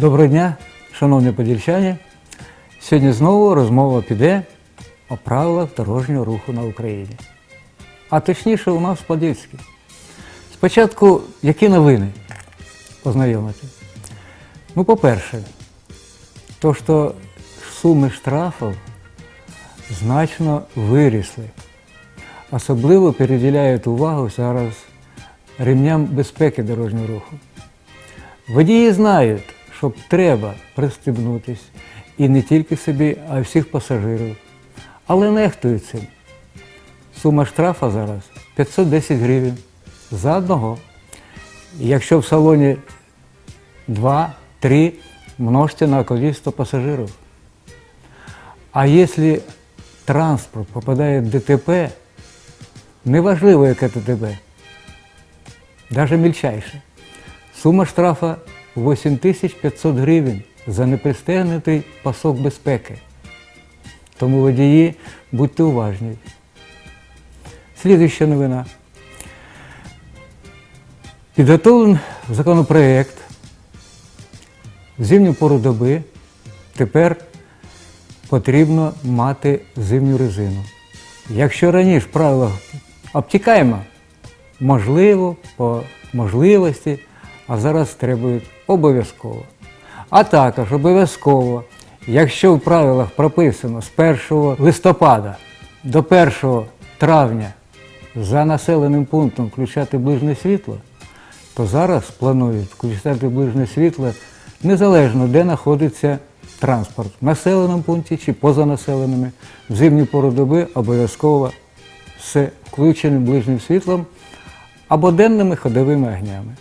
Доброго дня, шановні подільчані. Сьогодні знову розмова піде о правилах дорожнього руху на Україні. А точніше, у нас в. Спочатку, які новини познайомити? Ну, по-перше, то, що суми штрафів значно вирісли. Особливо переділяють увагу зараз ремням безпеки дорожнього руху. Водії знають, що треба пристебнутись і не тільки собі, а й всіх пасажирів. Але нехтують цим. Сума штрафа зараз 510 гривень за одного. Якщо в салоні 2-3, множте на количество пасажирів. А якщо транспорт попадає в ДТП, неважливо, яке ДТП, навіть мільчайше, сума штрафа 8500 гривень за непристегнутий пасок безпеки. Тому водії будьте уважні. Слідуюча новина. Підготовлений законопроект в зимню пору доби тепер потрібно мати зимню резину. Якщо раніше в правилах обтікаємо, можливо, по можливості, а зараз требують обов'язково. А також обов'язково, якщо в правилах прописано з 1 листопада до 1 травня за населеним пунктом включати ближнє світло, то зараз планують включати ближнє світло незалежно, де знаходиться транспорт, в населеному пункті чи поза населеними. В зимню пору доби обов'язково з включеним ближнім світлом або денними ходовими огнями.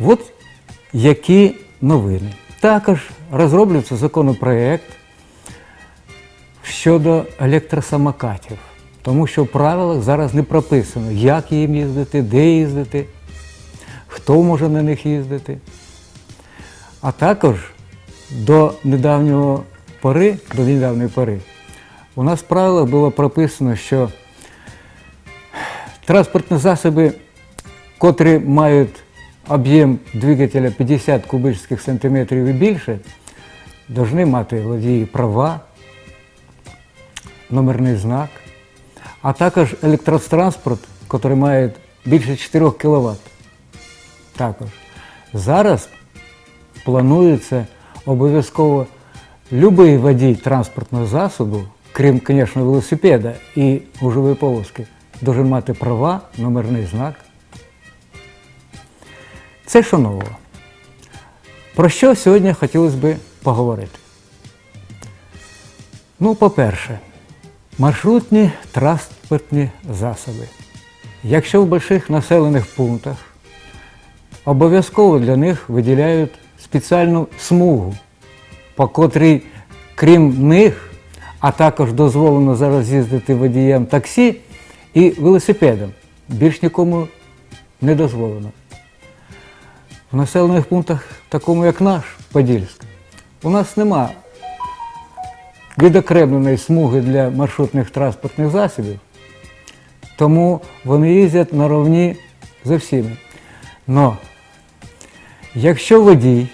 От які новини. Також розроблюється законопроект щодо електросамокатів, тому що в правилах зараз не прописано, як їм їздити, де їздити, хто може на них їздити. А також до недавнього пори, до недавньої пори, у нас в правилах було прописано, що транспортні засоби, котрі мають об'єм двигателя 50 кубичних сантиметрів і більше, повинні мати водії права, номерний знак, а також електротранспорт, який має більше 4 кВт. Також. Зараз планується обов'язково будь-який водій транспортного засобу, крім, звісно, велосипеда і гужової повозки, повинен мати права, номерний знак. Це що нового? Про що сьогодні хотілося б поговорити? Ну, по-перше, маршрутні транспортні засоби. Якщо в больших населених пунктах обов'язково для них виділяють спеціальну смугу, по котрій, крім них, а також дозволено зараз їздити водіям таксі і велосипедом. Більш нікому не дозволено. В населених пунктах, такому як наш Подільськ, у нас нема відокремленої смуги для маршрутних транспортних засобів, тому вони їздять на ровні за всіми. Но якщо водій,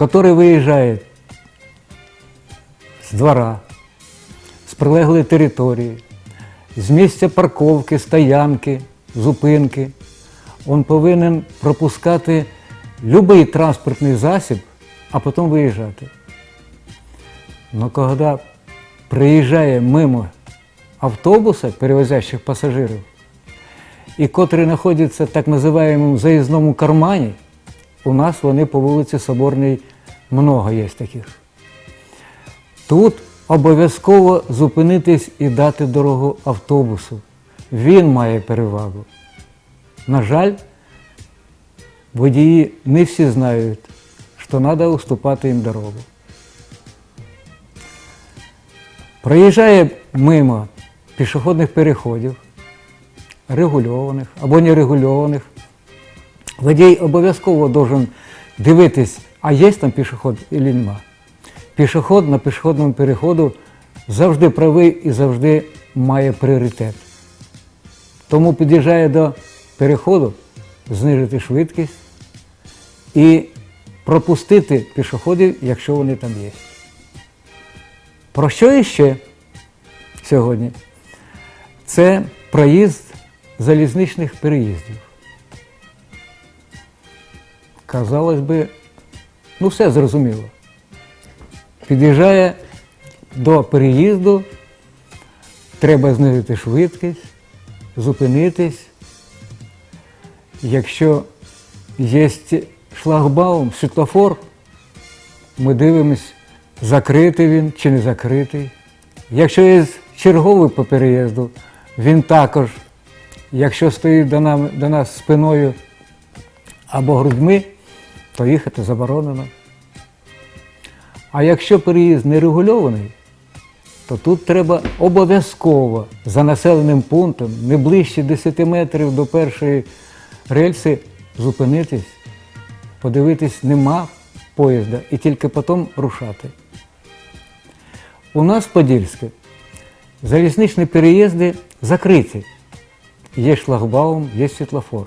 який виїжджає з двора, з прилеглої території, з місця парковки, стоянки, зупинки, він повинен пропускати будь-який транспортний засіб, а потім виїжджати. Но коли приїжджає мимо автобуса, перевозящих пасажирів, і котрий знаходиться в так називаємому заїзному кармані, у нас вони по вулиці Соборній много є таких. Тут обов'язково зупинитись і дати дорогу автобусу. Він має перевагу. На жаль, водії не всі знають, що треба уступати їм дорогу. Проїжджає мимо пішохідних переходів, регульованих або нерегульованих. Водій обов'язково должен дивитись, а є там пішохід чи нема. Пішохід на пішохідному переходу завжди правий і завжди має пріоритет. Тому під'їжджає до переходу, знижити швидкість, і пропустити пішоходів, якщо вони там є. Про що іще сьогодні? Це проїзд залізничних переїздів. Казалось би, ну все зрозуміло. Під'їжджає до переїзду, треба знизити швидкість, зупинитись. Якщо є шлагбаум, світлофор, ми дивимось, закритий він чи не закритий. Якщо є черговий по переїзду, він також, якщо стоїть до, нам, до нас спиною або грудьми, то їхати заборонено. А якщо переїзд не регульований, то тут треба обов'язково за населеним пунктом не ближче 10 метрів до першої рельси зупинитись, подивитись, нема поїзда і тільки потім рушати. У нас в Подільське залізничні переїзди закриті. Є шлагбаум, є світлофор.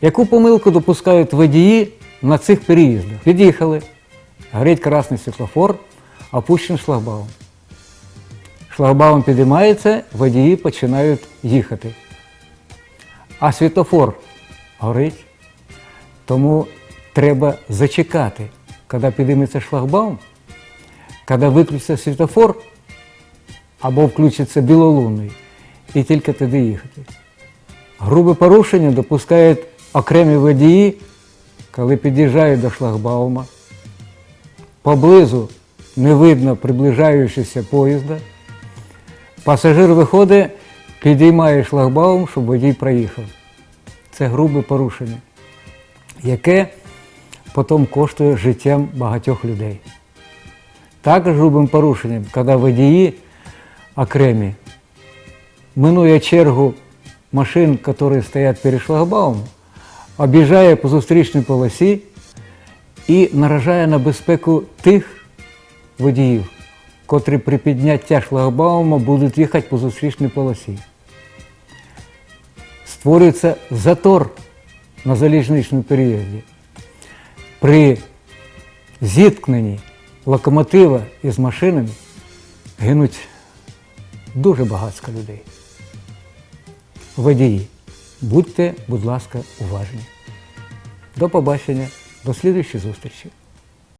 Яку помилку допускають водії на цих переїздах? Під'їхали, горить красний світлофор, опущений шлагбаум. Шлагбаум підіймається, водії починають їхати. А світлофор горить. Тому треба зачекати, коли підійметься шлагбаум, коли виключиться світлофор або включиться білолунний, і тільки тоді їхати. Грубе порушення допускають окремі водії, коли під'їжджають до шлагбаума. Поблизу не видно приближаючогося поїзда. Пасажир виходить, підіймає шлагбаум, щоб водій проїхав. Це грубе порушення, яке потім коштує життям багатьох людей. Також грубим порушенням, коли водії окремі, минує чергу машин, які стоять перед шлагбаумом, об'їжджає по зустрічній полосі і наражає на безпеку тих водіїв, котрі при підняття шлагбаума будуть їхати по зустрічній полосі. Створюється затор на залізничному переїзді. При зіткненні локомотива із машинами гинуть дуже багатько людей. Водії, будьте, будь ласка, уважні. До побачення, до слідуючої зустрічі.